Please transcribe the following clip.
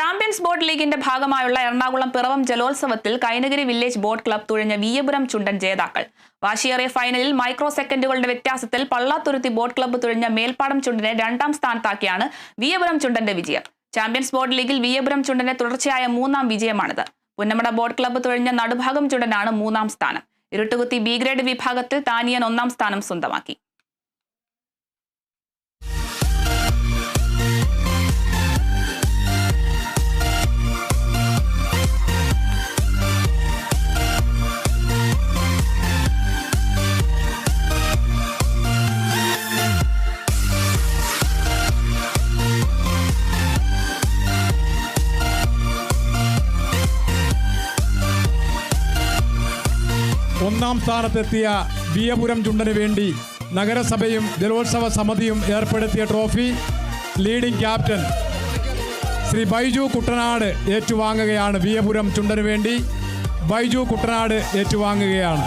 Champions boat ലീഗിന്റെ ഭാഗമായുള്ള എറണാകുളം പിറവം ജലോത്സവത്തിൽ കൈനഗിരി വില്ലേജ് ബോട്ട് ക്ലബ് തുഴഞ്ഞ വീയപുരം ചുണ്ടൻ ജേതാക്കൾ. വാശിയേറിയ ഫൈനലിൽ മൈക്രോ സെക്കൻഡുകളുടെ വ്യത്യാസത്തിൽ പള്ളാത്തുരുത്തി ബോട്ട് ക്ലബ്ബ് തുഴഞ്ഞ മേൽപ്പാടം ചുണ്ടനെ രണ്ടാം സ്ഥാനത്താക്കിയാണ് വീയപുരം ചുണ്ടന്റെ വിജയം. ചാമ്പ്യൻസ് ബോട്ട് ലീഗിൽ വീയപുരം ചുണ്ടന്റെ തുടർച്ചയായ മൂന്നാം വിജയമാണിത്. പുന്നമട ബോട്ട് ക്ലബ്ബ് തുഴഞ്ഞ നടുഭാഗം ചുണ്ടനാണ് മൂന്നാം സ്ഥാനം. ഇരുട്ടുകുത്തി ബി ഗ്രേഡ് വിഭാഗത്തിൽ താനിയൻ ഒന്നാം സ്ഥാനം സ്വന്തമാക്കി. ഒന്നാം സ്ഥാനത്തെത്തിയ ബിയപുരം ചുണ്ടന് വേണ്ടി നഗരസഭയും ജലോത്സവ സമിതിയും ഏർപ്പെടുത്തിയ trophy leading captain Shri Baiju Kuttanad ഏറ്റുവാങ്ങുകയാണ് Biyapuram ചുണ്ടന് വേണ്ടി. ബൈജു കുട്ടനാട് ഏറ്റുവാങ്ങുകയാണ്.